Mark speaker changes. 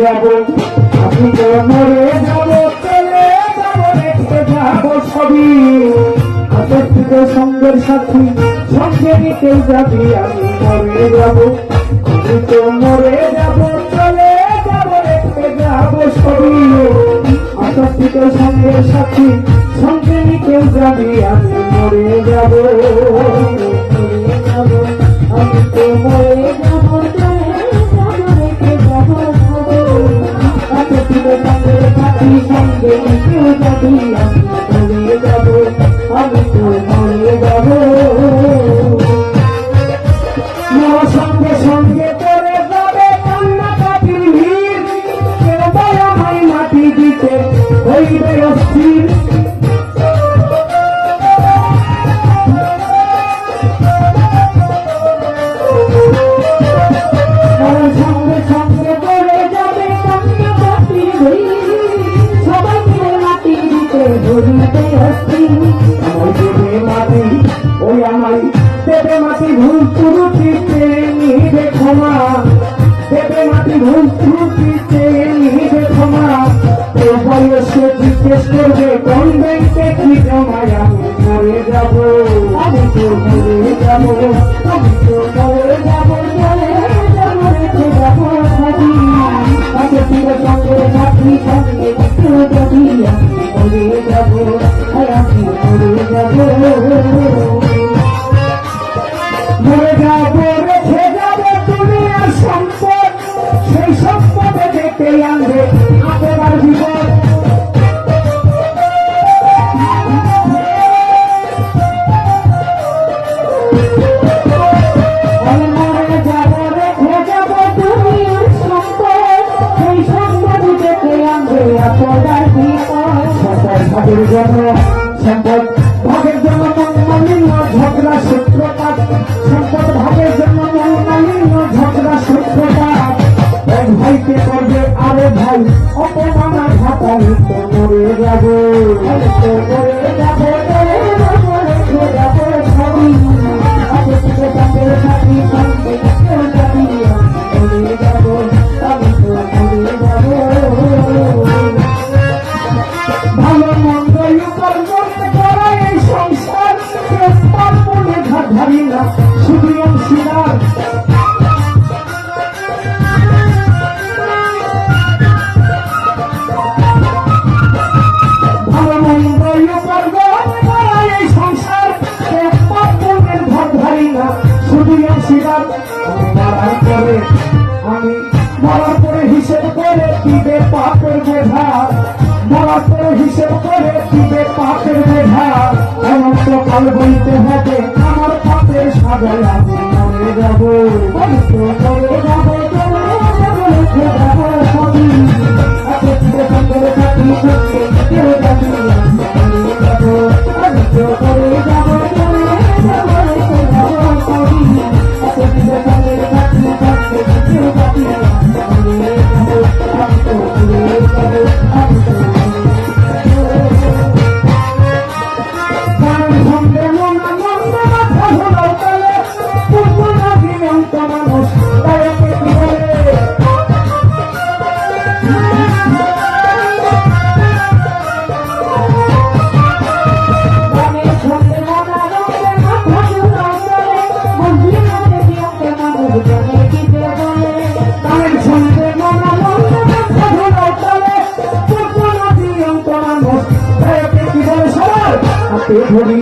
Speaker 1: যাব। তো মরে যাব, চলে যাব রেখে যাব সবই হাতের থেকে সঙ্গের সাথী, সঙ্গে নিতে যাবি, আমি মরে যাব। আমি তো মরে যাব, চলে যাব রেখে যাব সবই হাতের থেকে সঙ্গের সাথী, সঙ্গে নিতে যাবি, আমি মরে যাব। মরে যাব, আমি তো মরে যাব। আমি তো মরে যাব সঙ্গে সঙ্গে করে যাবে কান্না কাটির ভিড়। কেউ বলা মাই মাটি দিতে, হইবে অস্থির। আমার সঙ্গে আমায় দেবে মাটি ভুল ত্রুটিতে নিবে ক্ষমা। দেবে মাটি ভুল ত্রুটিতে নিবে ক্ষমা। তো বয়সে জিজ্ঞেস করবে, কোন ব্যাংকে কি জমায়? আমি মরে যাব, আমি তো মরে যাব, আমি তো মরে যাব চলে যাব রেখে যাব আগে ফিরে মরে যাব করবে আরে ভাই অপমানা তো মরে যাব। মরে যাব মরে যাব সবই। অংশীদার আমি মরার পরে হিসেব করে দিবে পাপের বোঝা মরার পরে হিসেব করে দিবে পাপের বোঝা এমন কাল বলতে হবে আমার পাপের সাজায় আমি মরে যাব মরে যাব চলে যাব হাতে ধরি